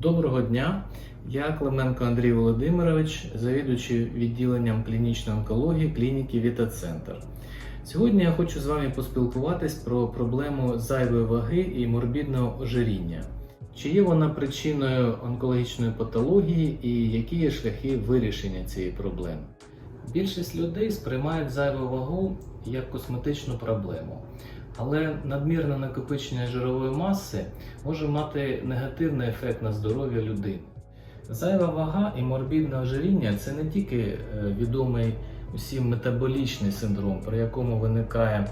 Доброго дня! Я Клименко Андрій Володимирович, завідуючий відділенням клінічної онкології клініки Вітацентр. Сьогодні я хочу з вами поспілкуватись про проблему зайвої ваги і морбідного ожиріння. Чи є вона причиною онкологічної патології і які є шляхи вирішення цієї проблеми? Більшість людей сприймають зайву вагу як косметичну проблему, але надмірне накопичення жирової маси може мати негативний ефект на здоров'я людини. Зайва вага і морбідне ожиріння це не тільки е, відомий усім метаболічний синдром, при якому виникає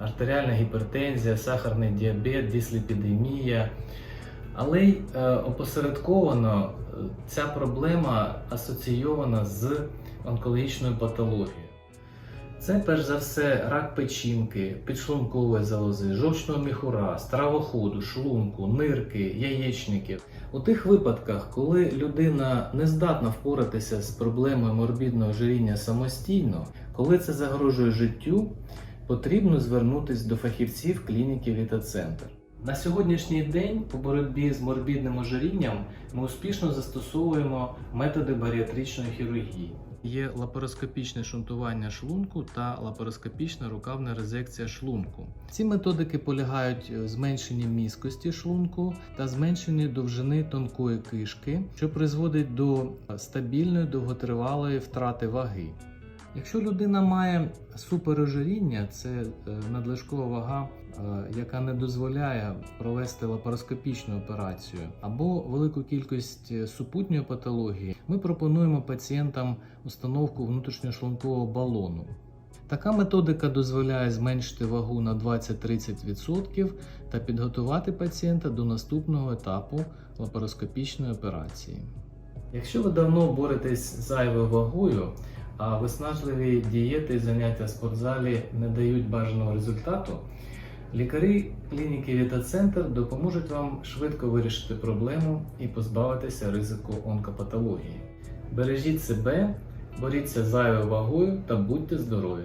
артеріальна гіпертензія, сахарний діабет, дисліпідемія, але й е, опосередковано е, ця проблема асоційована з онкологічною патологією. Це перш за все рак печінки, підшлункової залози, жовчного міхура, стравоходу, шлунку, нирки, яєчників. У тих випадках, коли людина не здатна впоратися з проблемою морбідного ожиріння самостійно, коли це загрожує життю, потрібно звернутися до фахівців клініки Вітацентр. На сьогоднішній день у боротьбі з морбідним ожирінням ми успішно застосовуємо методи баріатричної хірургії. Є лапароскопічне шунтування шлунку та лапароскопічна рукавна резекція шлунку. Ці методики полягають в зменшенні міскості шлунку та зменшенні довжини тонкої кишки, що призводить до стабільної довготривалої втрати ваги. Якщо людина має суперожиріння, це е, надлишкова вага, е, яка не дозволяє провести лапароскопічну операцію або велику кількість е, супутньої патології, ми пропонуємо пацієнтам установку внутрішньошлункового балону. Така методика дозволяє зменшити вагу на 20-30% та підготувати пацієнта до наступного етапу лапароскопічної операції. Якщо ви давно боретесь з зайвою вагою, а виснажливі дієти і заняття в спортзалі не дають бажаного результату, лікарі клініки Вітацентр допоможуть вам швидко вирішити проблему і позбавитися ризику онкопатології. Бережіть себе, боріться з зайвою вагою та будьте здорові!